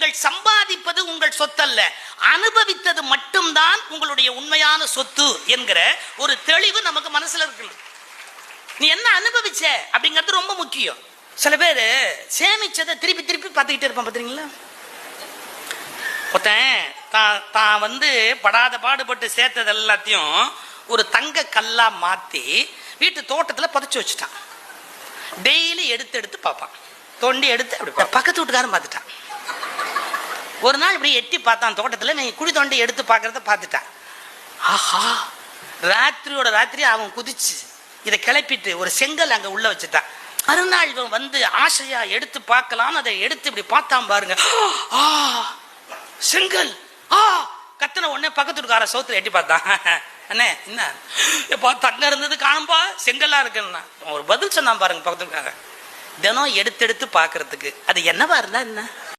நீங்கள் சம்பாதிப்பது உங்கள் சொத்தல்ல. அனுபவித்தது மட்டும்தான் உங்களுடைய உண்மையான சொத்து என்கிற ஒரு தெளிவு நமக்கு மனசுல இருக்கணும் நீ என்ன அனுபவிச்ச அப்படிங்கிறது ரொம்ப முக்கியம். சில பேர் சேமிச்சதை திருப்பி திருப்பி பார்த்துக்கிட்டே இருப்பான் பார்த்தீங்களா ஒருத்தன் தான் தான் வந்து படாத பாடுபட்டு சேர்த்தது எல்லாத்தையும் ஒரு தங்க கல்லா மாற்றி வீட்டு தோட்டத்துல புதைச்சு வச்சுட்டான். டெய்லி எடுத்து எடுத்து பார்ப்பான். தோண்டி எடுத்து அப்படி பக்கத்து வீட்டுக்காரன் பார்த்துட்டான். ஒரு நாள் இப்படி எட்டி பார்த்தான் தோட்டத்தில் நீ குழி தோண்டி எடுத்து பார்க்கறத பார்த்துட்டான். ஆஹா ராத்திரியோட ராத்திரி அவன் குதிச்சு இதை கிளப்பிட்டு ஒரு செங்கல் அங்கே உள்ளே வச்சுட்டான். மறுநாள் இவன் வந்து ஆசையா எடுத்து பார்க்கலாம்னு அதை எடுத்து இப்படி பார்த்தான் பாருங்க. ஆ செங்கல். ஆ கத்தனை உடனே பக்கத்து சோத்துல எட்டி பார்த்தான். அண்ணே என்ன? இப்போ தங்க இருந்தது காணும்பா செங்கல்லா இருக்குன்னா. ஒரு பதில் சொன்னான் பாருங்க பக்கத்து தினம் எடுத்து எடுத்து பார்க்கறதுக்கு. அது என்னவா இருந்தா என்ன?